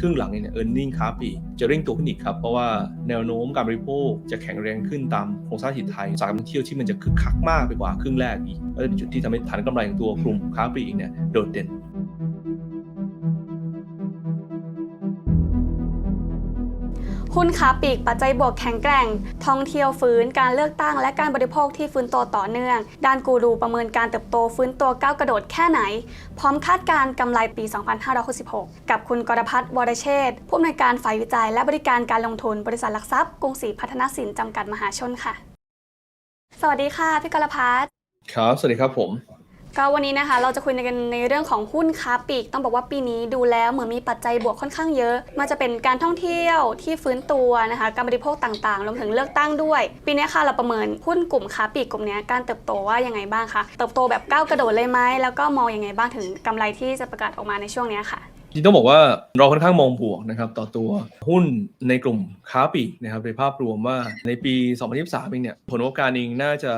ครึ่งหลังเนี่ย earning ค้าปลีกจะเร่งตัวขึ้นอีกครับ เพราะว่าแนวโน้มการบริโภคจะแข็งแรงขึ้นตามโครงสร้างเศรษฐกิจไทยสายการท่องเที่ยวที่มันจะคึกคักมากไปกว่าครึ่งแรกอีกก็จะเป็นจุดที่ทำให้ฐานกำไรของตัวกลุ่มค้าปลีกเนี่ยโดดเด่น หุ้นค้าปลีกปัจจัยบวกแข็งแกร่ง ท่องเที่ยวฟื้น การเลือกตั้ง และการบริโภคที่ฟื้นตัวต่อเนื่อง ด้านกูรูประเมินการเติบโตฟื้นตัวก้าวกระโดดแค่ไหน พร้อมคาดการกำไรปี 2566 กับคุณกรพัฒน์วรเชษผู้อำนวยการฝ่ายวิจัยและบริการการลงทุนบริษัทหลักทรัพย์กรุงศรีพัฒนสินจำกัดมหาชนค่ะ สวัสดีค่ะพี่กรพัฒน์ครับ สวัสดีครับผม ก็วันนี้นะคะเราจะคุยกันในเรื่องของหุ้นค้าปลีก ต้องบอกว่าปีนี้ดูแล้วเหมือนมีปัจจัยบวกค่อนข้างเยอะมันจะเป็นการท่องเที่ยวที่ฟื้นตัวนะคะการบริโภคต่างๆรวมถึงเลือกตั้งด้วย ปีนี้ค่ะเราประเมินหุ้นกลุ่มค้าปลีกกลุ่มนี้การเติบโตว่ายังไงบ้างคะเติบโตแบบก้าวกระโดดเลยไหมแล้วก็มองยังไงบ้างถึงกำไรที่จะประกาศออกมาในช่วงนี้ค่ะ จริงต้องบอกว่าเราค่อนข้างมองบวกนะครับต่อตัวหุ้นในกลุ่มค้าปลีกนะครับในภาพรวมว่าในปี 2023เองเนี่ยผลประกอบการเองน่าจะ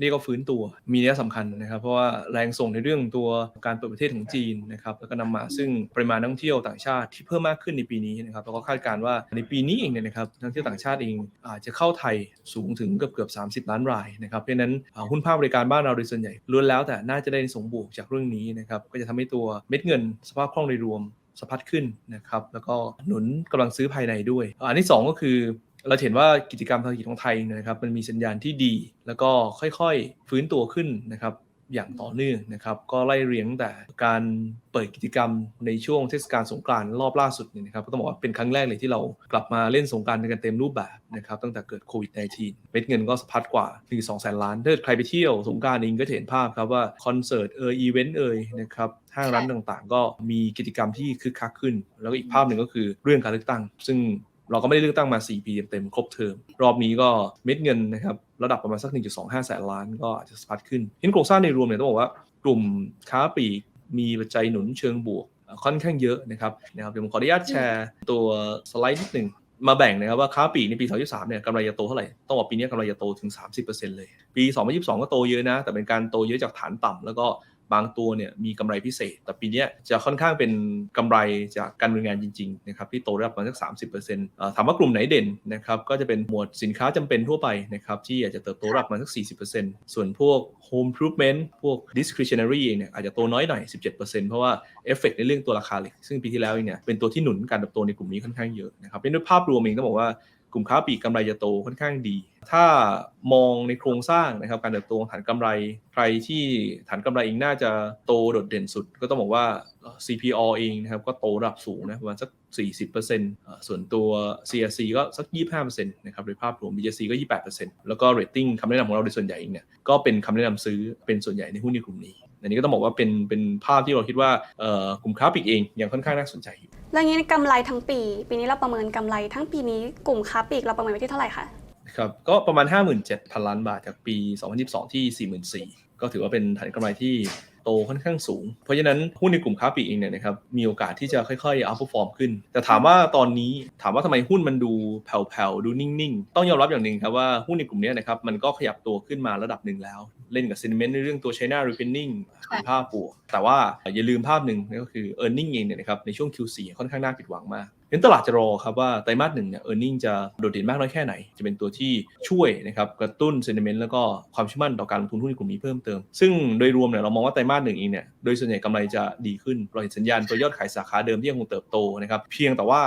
เรียกว่าฟื้นตัว มีนัยสำคัญนะครับเพราะว่าแรงส่งในเรื่องตัวการเปิดประเทศของจีนนะครับแล้วก็นำมาซึ่งปริมาณนักท่องเที่ยวต่างชาติที่เพิ่มมากขึ้นในปีนี้นะครับแล้วก็คาดการณ์ว่าในปีนี้เองเนี่ยนะครับนักท่องเที่ยวต่างชาติเองอาจจะเข้าไทยสูงถึงเกือบเกือบ30 ล้านรายนะครับเพราะนั้นหุ้นภาคบริการบ้านเราโดยส่วนใหญ่ล้วนแล้วแต่น่าจะได้ในสงบวกจากเรื่องนี้นะครับก็จะทำให้ตัวเม็ดเงินสภาพคล่องโดยรวม สะพัดขึ้นนะครับแล้วก็หนุนกำลังซื้อภายในด้วย อันที่ 2 ก็คือเราเห็นว่ากิจกรรมทางเศรษฐกิจของไทยนะครับมันมีสัญญาณที่ดี แล้วก็ค่อยๆ ฟื้นตัวขึ้นนะครับ อย่างต่อเนื่องนะครับ ก็ไล่เรียงแต่การเปิดกิจกรรมในช่วงเทศกาลสงกรานต์รอบล่าสุดเนี่ยนะครับก็ต้องบอกว่าเป็นครั้งแรกเลยที่เรากลับมาเล่นสงกรานต์กันเต็มรูปแบบนะครับตั้งแต่เกิดโควิด -19 เม็ดเงินก็สะพัดกว่า1 2แสนล้านถ้าเกิดใครไปเที่ยวสงกรานต์เองก็จะเห็นภาพครับว่าคอนเสิร์ตเอยอีเวนต์เอยนะครับห้างร้านต่างๆ ก็มีกิจกรรมที่คึกคักขึ้น แล้วก็อีกภาพหนึ่งก็คือเรื่องการเลือกตั้ง ซึ่ง เราก็ไม่ได้เลือกตั้งมา 4 ปีเต็มๆครบเทอม รอบนี้ก็เม็ดเงินนะครับระดับประมาณสัก 1.25 แสนล้านก็อาจจะสะพัดขึ้นเห็นโครงสร้างในรวมเนี่ยต้องบอกว่ากลุ่มค้าปลีกมีปัจจัยหนุนเชิงบวกค่อนข้างเยอะนะครับนะครับเดี๋ยวผมขออนุญาตแชร์ตัวสไลด์นิดหนึ่งมาแบ่งนะครับว่าค้าปลีกในปี 2023 เนี่ยกำไรจะโตเท่าไหร่ ต้องบอกปีนี้กำไรจะโตถึง 30%เลย ปี 2022 ก็โตเยอะนะ แต่เป็นการโตเยอะจากฐานต่ำแล้วก็ บางตัวเนี่ยมีกำไรพิเศษ แต่ปีนี้จะค่อนข้างเป็นกำไรจากการดำเนินงานจริงๆนะครับที่โตได้ประมาณสัก30%เปอ่อถามว่ากลุ่มไหนเด่นนะครับก็จะเป็นหมวดสินค้าจำเป็นทั่วไปนะครับที่อาจจะเติบโตได้ประมาณสัก 40%ส่วนพวก home improvement พวก discretionary เองเนี่ยอาจจะโตน้อยหน่อย 17%เพราะว่าเอฟเฟกในเรื่องตัวราคาเหล็กซึ่งปีที่แล้วเองเนี่ยเป็นตัวที่หนุนการเติบโตในกลุ่มนี้ค่อนข้างเยอะนะครับเป็นด้วยภาพรวมเองต้องบอกว่า กลุ่มค้าปลีกกำไรจะโตค่อนข้างดี ถ้ามองในโครงสร้างนะครับการเติบโตของฐานกำไร ใครที่ฐานกำไรเองน่าจะโตโดดเด่นสุด ก็ต้องบอกว่า CPO เองนะครับก็โตระดับสูงนะประมาณสัก 40%อ่าส่วนตัว CRC ก็สัก 25%นะครับโดยภาพรวม BJC ก็ 28%แล้วก็ rating คำแนะนำของเราโดยส่วนใหญ่เองเนี่ยก็เป็นคำแนะนำซื้อเป็นส่วนใหญ่ในหุ้นในกลุ่มนี้ อันนี้ก็ต้องบอกว่าเป็นเป็นภาพที่เราคิดว่าเอ่อกลุ่มค้าปลีกเองยังค่อนข้างน่าสนใจอยู่แล้วงี้กำไรทั้งปี ปีนี้เราประเมินกำไรทั้งปีนี้กลุ่มค้าปลีกเราประเมินไว้ที่เท่าไหร่คะครับก็ประมาณ 57,000 ล้านบาทจากปี 2022 ที่ 44,000ก็ถือว่าเป็นฐานกำไรที่โตค่อนข้างสูง เพราะฉะนั้นหุ้นในกลุ่มค้าปลีกเองเนี่ยนะครับมีโอกาสที่จะค่อยๆ outperform ขึ้น แต่ถามว่าตอนนี้ถามว่าทำไมหุ้นมันดูแผ่วๆ ดูนิ่งๆ ต้องยอมรับอย่างหนึ่งครับว่าหุ้นในกลุ่มเนี้ยนะครับมันก็ขยับตัวขึ้นมาระดับหนึ่งแล้ว เล่นกับ sentiment ในเรื่องตัว China reopening เป็นภาพบวก แต่ว่าอย่าลืมภาพหนึ่งนั่นก็คือ e a r n i n g เองเนี่ยนะครับในช่วง Q4 ค่อนข้างน่าผิดหวังมากเห็นตลาดจะรอครับว่าไตรมาสหนึ่งเนี่ย e a r n i n g จะโดดเด่นมากน้อยแค่ไหน จะเป็นตัวที่ช่วยนะครับกระตุ้น sentiment แล้วก็ความเชื่อมั่นต่อการลงทุนหุ้นในกลุ่มนี้เพิ่มเติม ซึ่งโดยรวมเนี่ยเรามองว่าไตรมาสหนึ่งเองเนี่ยโดยส่วนใหญ่กำไรจะดีขึ้นเราเห็นสัญญาณตัวยอดขายสาขาเดิมที่ยังคงเติบโตนะครับเพียงแต่ว่า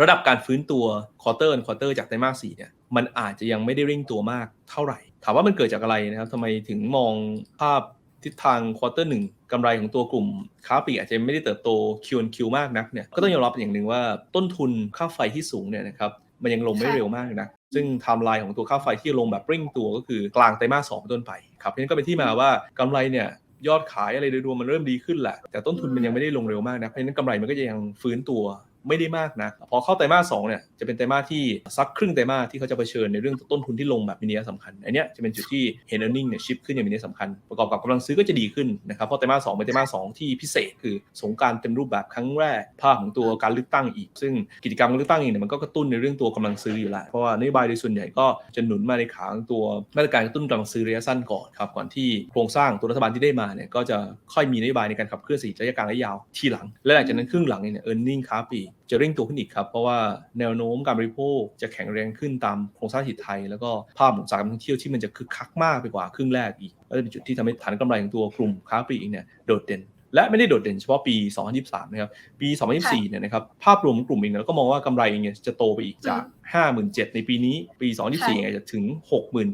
ระดับการฟื้นตัวควอเตอร์ควอเตอร์จากไตรมาสสี่เนี่ยมันอาจจะยังไม่ได้เร่งตัวมากเท่าไหร่ ถามว่ามันเกิดจากอะไรนะครับทำไมถึงมองภาพทิศทางควอเตอร์หนึ่งกำไรของตัวกลุ่มค้าปลีกอาจจะไม่ได้เติบโต Q1Q มากนักเนี่ยก็ต้องยอมรับอย่างหนึ่งว่าต้นทุนค่าไฟที่สูงเนี่ยนะครับมันยังลงไม่เร็วมากนะซึ่งไทม์ไลน์ของตัวค่าไฟที่ลงแบบเร่งตัวก็คือกลางไตรมาสสองเป็นต้นไปครับเพราะนั้นก็เป็นที่มาว่ากำไรเนี่ยยอดขายอะไรโดยรวมมันเริ่มดีขึ้นแหละแต่ต้นทุนมันยังไม่ได้ลงเร็วมากนะเพราะฉะนั้นกำไรมันก็จะยังฟื้นตัว ไม่ได้มากนะพอเข้าไตรมาสสองเนี่ยจะเป็นไตรมาสที่สักครึ่งไตรมาสที่เขาจะเผชิญในเรื่องต้นทุนที่ลงแบบมีนัยสำคัญอันนี้จะเป็นจุดที่เห็น earning เนี่ยชิปขึ้นอย่างมีนัยสำคัญประกอบกับกำลังซื้อก็จะดีขึ้นนะครับเพราะไตรมาสสองเป็นไตรมาสสองที่พิเศษคือสงการเต็มรูปแบบครั้งแรกภาพของตัวการเลือกตั้งอีก ซึ่งกิจกรรมการเลือกตั้งเองเนี่ยมันก็กระตุ้นในเรื่องตัวกำลังซื้ออยู่แล้วเพราะว่านโยบายโดยส่วนใหญ่ก็จะหนุนมาในขาของตัวมาตรการกระตุ้นกำลังซื้อระยะสั้นก่อนครับก่อนที่โครงสร้างตัวรัฐบาลที่ได้มาเนี่ยก็จะค่อยมีนโยบายในการขับเคลื่อนเศระยะกลางและยาวทีหลัง และหลังจากนั้นครึ่งหลังเนี่ย earning ค้าปีจะเร่งตัวขึ้นอีกครับ เพราะว่าแนวโน้มการบริโภคจะแข็งแรงขึ้นตามโครงสร้างเศรษฐกิจไทย แล้วก็ภาพของอุตสาหกรรมท่องเที่ยวที่มันจะคึกคักมากไปกว่าครึ่งแรกอีกก็จะเป็นจุดที่ทำให้ฐานกำไรของตัวกลุ่มค้าปลีกเองเนี่ยโดดเด่น และไม่ได้โดดเด่นเฉพาะปี 2023 นะครับ ปี 2024 เนี่ยนะครับภาพรวมของกลุ่มเองเนี่ยเราก็มองว่ากำไรเองเนี่ยจะโตไปอีกจาก57,000ในปีนี้ ปี 2024เนี่ยจะถึง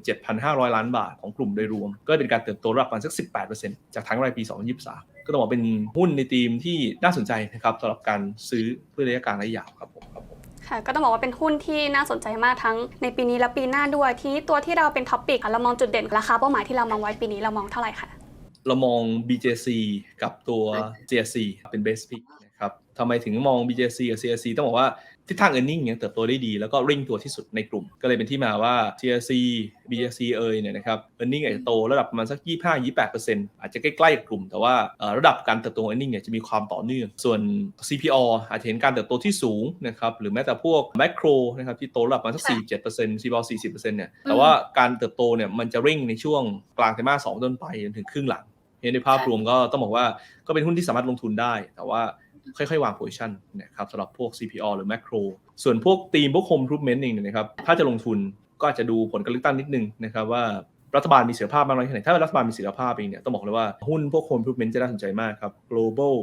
67,500 ล้านบาทของกลุ่มโดยรวม ก็เป็นการเติบโตระดับประมาณสัก 18%จากทั้งรายปี 2023 ก็ต้องบอกเป็นหุ้นในธีมที่น่าสนใจนะครับสำหรับการซื้อเพื่อระยะกลางระยะยาวครับผมครับผมค่ะก็ต้องบอกว่าเป็นหุ้นที่น่าสนใจมากทั้งในปีนี้และปีหน้าด้วย ทีนี้ตัวที่เราเป็นท็อปปิกเรามองจุดเด่นราคาเป้าหมายที่เรามองไว้ปีนี้เรามองเท่าไหร่คะเรามอง BJC กับตัว JC เป็น base pick นะครับทำไมถึงมอง BJC กับ CRC ต้องบอกว่า ทิศทาง earning เนี่ยเติบโตได้ดี แล้วก็ริ่งตัวที่สุดในกลุ่ม ก็เลยเป็นที่มาว่า CRC BJC เอยเนี่ยนะครับ earning อาจจะโตระดับประมาณสัก 25-28%อาจจะใกล้ๆกับกลุ่ม แต่ว่าเอ่อระดับการเติบโตของ earning เนี่ยจะมีความต่อเนื่อง ส่วน CPO อาจจะเห็นการเติบโตที่สูงนะครับหรือแม้แต่พวก macro นะครับที่โตระดับประมาณสัก 47% CPO 40%เนี่ยแต่ว่าการเติบโตเนี่ยมันจะเร่งในช่วงกลางไตรมาส2ต้นไปจนถึงครึ่งหลังเห็นในภาพรวมก็ต้องบอกว่าก็เป็นหุ้นที่สามารถลงทุนได้ แต่ว่า ค่อยๆ วางโพซิชันนะครับสำหรับพวก CPO หรือ Macro ส่วนพวกทีมพวก Home Improvement เองเนี่ยนะครับถ้าจะลงทุนก็อาจจะดูผลการเลือกตั้งนิดนึงนะครับว่ารัฐบาลมีเสถียรภาพมากน้อยแค่ไหน ถ้ารัฐบาลมีเสถียรภาพเองเนี่ยต้องบอกเลยว่าหุ้นพวก Home Improvement จะน่าสนใจมากครับ Global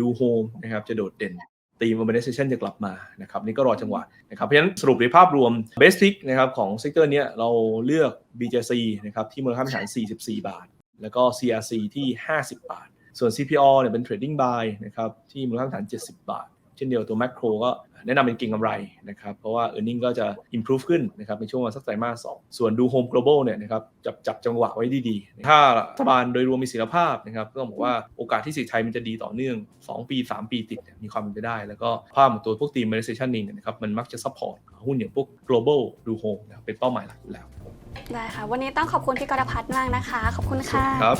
ดู Home นะครับจะโดดเด่นทีม urbanization จะกลับมานะครับนี่ก็รอจังหวะนะครับเพราะฉะนั้นสรุปในภาพรวม best pick นะครับของเซกเตอร์นี้เราเลือก BJC นะครับที่มูลค่าพื้นฐาน 44 บาท แล้วก็ CRC ที่ 50 บาท ส่วน CPO เนี่ยเป็น trading buy นะครับที่มูลค่าพื้นฐาน 70 บาท เช่นเดียวตัว macro ก็แนะนำเป็นเก่งกำไรนะครับเพราะว่า earning ก็จะ improve ขึ้นนะครับในช่วงวันสักไตรมาสสองส่วนดู home global เนี่ยนะครับจับจับจังหวะไว้ดีๆ ถ้ารัฐบาลโดยรวมมีเสถียรภาพนะครับก็ต้องบอกว่าโอกาสที่เศรษฐกิจไทยมันจะดีต่อเนื่อง 2 ปี 3 ปีติดเนี่ยมีความเป็นไปได้ แล้วก็ภาพของตัวพวกทีม monetization เองเนี่ยนะครับมันมักจะ support หุ้นอย่างพวก global ดู home นะครับเป็นเป้าหมายหลักอยู่แล้ว ได้ค่ะ วันนี้ต้องขอบคุณพี่กรพัฒน์มากนะคะ ขอบคุณค่ะครับ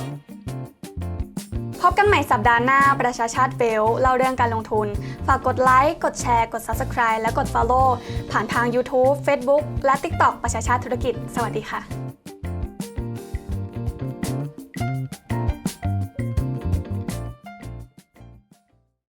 พบกันใหม่สัปดาห์หน้าประชาชาติเฟลเล่าเรื่องการลงทุน ฝากกดไลค์ กดแชร์ กด Subscribe และกด Follow ผ่านทาง YouTube Facebook และ TikTok ประชาชาติธุรกิจ สวัสดีค่ะ